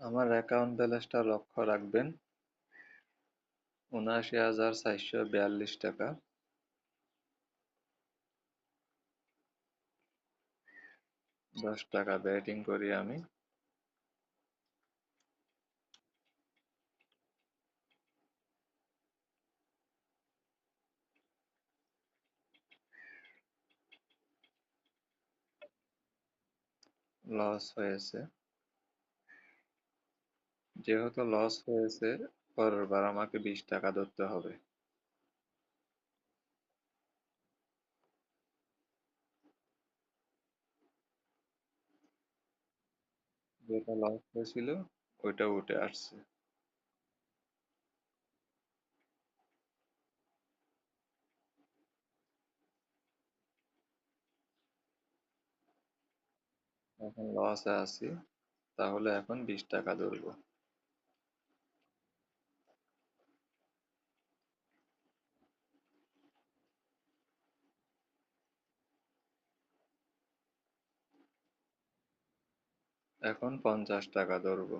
আমার অ্যাকাউন্ট ব্যালেন্সটা লক্ষ্য রাখবেন। উনআশি হাজার চারশো বিয়াল্লিশ টাকা। দশ টাকা ব্যাটিং করি আমি। লস হয়েছে। যেহেতু লস হয়েছে পরের বার আমাকে বিশ টাকা ধরতে হবে। যেটা লস হয়েছিল, ওইটা উঠে আসছে। এখন লসে আছি, তাহলে এখন বিশ টাকা ধরবো। এখন পঞ্চাশ টাকা ধরবো।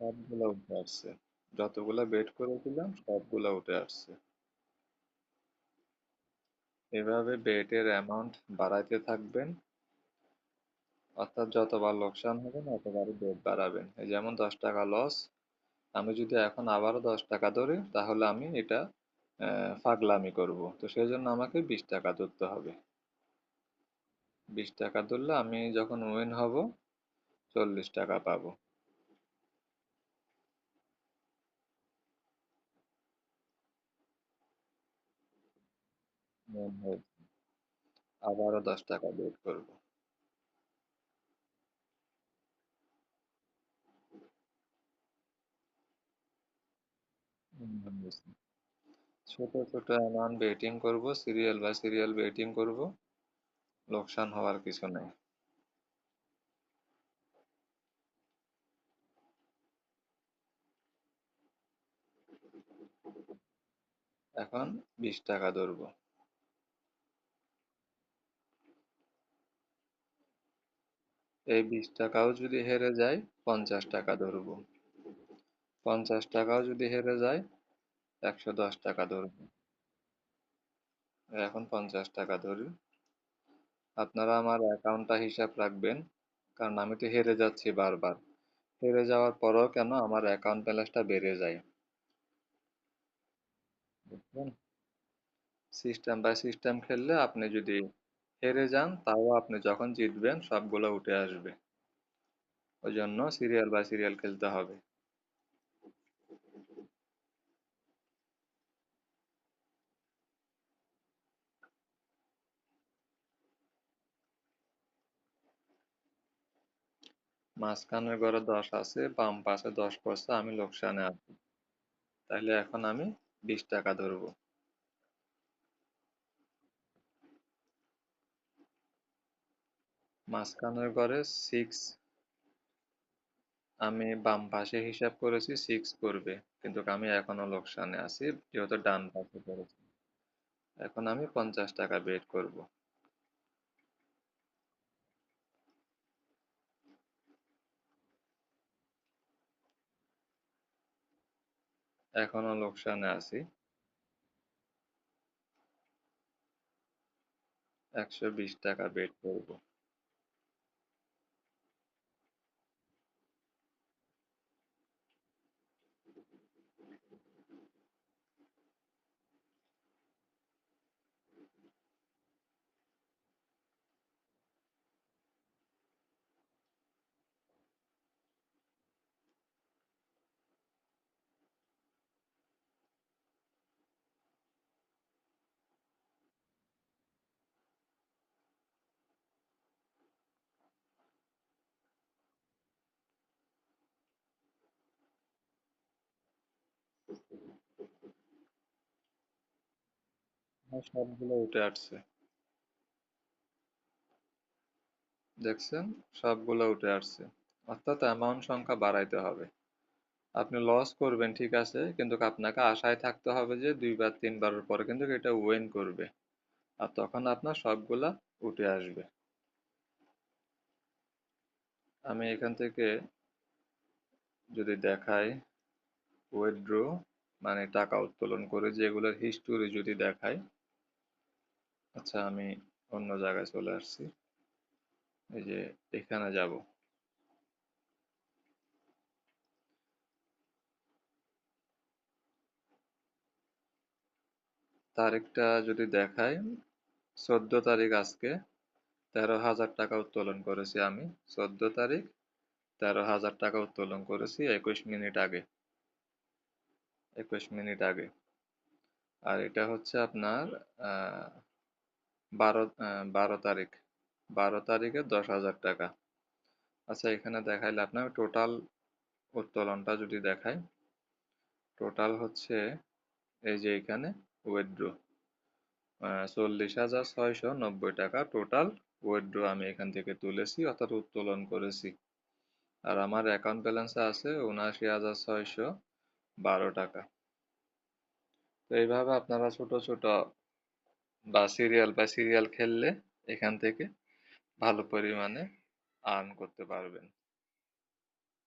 সবগুলো উঠে আসছে। যতগুলা বেট করেছিলাম, সবগুলা উঠে আসছে। এভাবে বেটের অ্যামাউন্ট বাড়াইতে থাকবেন। অর্থাৎ যতবার লোকসান হবে ততবারই বেট বাড়াবেন। এই যেমন দশ টাকা লস আমি যদি এখন আবারও দশ টাকা ধরি, তাহলে আমি এটা ফাগলামি করব। তো সেই জন্য আমাকে বিশ টাকা ধরতে হবে। বিশ টাকা ধরলে আমি যখন উইন হব, চল্লিশ টাকা পাবো। আবারও দশ টাকা বেট করব। ছোট ছোট অ্যামাউন্ট বেটিং করব সিরিয়াল বাই সিরিয়াল বেটিং করব। লোকসান হওয়ার কিছু নেই। এখন বিশ টাকা ধরবো। এই বিশ টাকাও যদি হেরে যায়, পঞ্চাশ টাকা ধরবো। পঞ্চাশ টাকাও যদি হেরে যায় একশো দশ টাকা ধরবো এখন পঞ্চাশ টাকা ধরি। আপনারা আমার অ্যাকাউন্টটা হিসাব রাখবেন, কারণ আমি তো হেরে যাচ্ছি বারবার। হেরে যাওয়ার পরও কেন আমার অ্যাকাউন্ট ব্যালেন্সটা বেড়ে যায়। বুঝলেন সিস্টেম বাই সিস্টেম খেললে আপনি যদি হেরে যান, তাও আপনি যখন জিতবেন, সবগুলো উঠে আসবে। ওই জন্য সিরিয়াল বাই সিরিয়াল খেলতে হবে। মাঝখানের ঘরে দশ আছে, বাম পাশে দশ পড়ছে আমি লোকসানে আছি। তাহলে এখন আমি বিশ টাকা ধরবো। মাঝখানের ঘরে সিক্স আমি বাম পাশে হিসাব করেছি সিক্স করবে, কিন্তু আমি এখনও লোকসানে আছি, যেহেতু ডান পাশে করেছি এখন আমি পঞ্চাশ টাকা বেট করব। এখনও লোকসানে আছি। একশো বিশ টাকা বেট করব। সবগুলো উঠে আসছে। দেখছেন? সবগুলো উঠে আসছে। অর্থাৎ অ্যামাউন্ট সংখ্যা বাড়াইতে হবে। আপনি লস করবেন, ঠিক আছে, কিন্তু আপনাকে আশায় থাকতে হবে যে দুইবার, তিনবারের পরে কিন্তু এটা ওয়েন করবে। আর তখন আপনার সবগুলা উঠে আসবে। আমি এখান থেকে যদি দেখাই উইথড্র মানে টাকা উত্তোলন করে যেগুলোর হিস্টোরি যদি দেখাই আচ্ছা আমি অন্য জায়গায় চলে আসছি। এই যে এখানে যাব। তারিখটা যদি দেখাই, চোদ্দ তারিখ আজকে, তেরো হাজার টাকা উত্তোলন করেছি আমি। চোদ্দ তারিখ, তেরো হাজার টাকা উত্তোলন করেছি একুশ মিনিট আগে। একুশ মিনিট আগে। আর এটা হচ্ছে আপনার বারো বারো তারিখ। বারো তারিখে দশ হাজার টাকা। আচ্ছা এখানে দেখাইলে আপনার টোটাল উত্তোলনটা যদি দেখাই টোটাল হচ্ছে এই যে এখানে উইথড্র চল্লিশ হাজার ছয়শো নব্বই টাকা টোটাল উইথড্র আমি এখান থেকে তুলেছি, অর্থাৎ উত্তোলন করেছি। আর আমার অ্যাকাউন্ট ব্যালেন্সে আছে উনআশি হাজার ছয়শো বারো টাকা। তো এইভাবে আপনারা ছোট ছোট বা সিরিয়াল বা সিরিয়াল খেললে এখান থেকে ভালো পরিমাণে আর্ন করতে পারবেন।